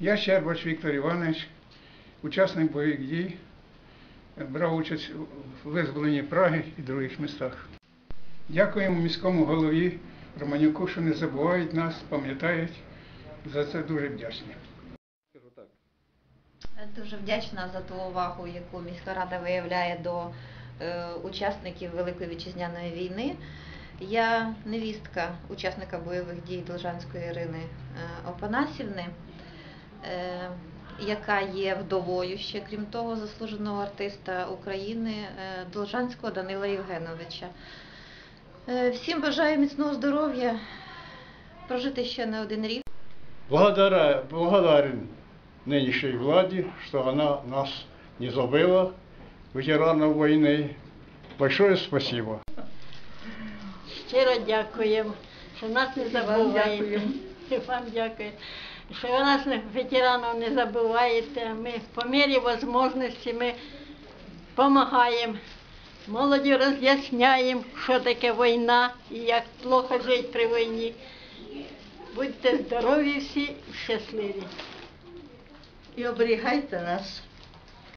Я Щербач Віктор Іванович, учасник бойових дій, брав участь у визволенні Праги і других містах. Дякуємо міському голові Романюку, що не забувають нас, пам'ятають. За це дуже вдячні. Дуже вдячна за ту увагу, яку міська рада виявляє до е, учасників Великої вітчизняної війни. Я невістка учасника бойових дій Должанської Ірини е, Опанасівни, яка є вдовою ще, крім того, заслуженого артиста України е, Должанського Данила Євгеновича. Е, всім бажаю міцного здоров'я, прожити ще не один рік. Благодаря, благодарен нынешней владе, что она нас не забыла, ветеранов войны. Большое спасибо. Щиро дякуємо, що нас не забуваєте. І вам дякую. Що ви нас ветеранів не забуваєте. Ми по мірі можливості ми допомагаємо. Молоді роз'ясняємо, що таке війна і як плохо жити при війні. Будьте здорові всі щасливі. і оберігайте нас.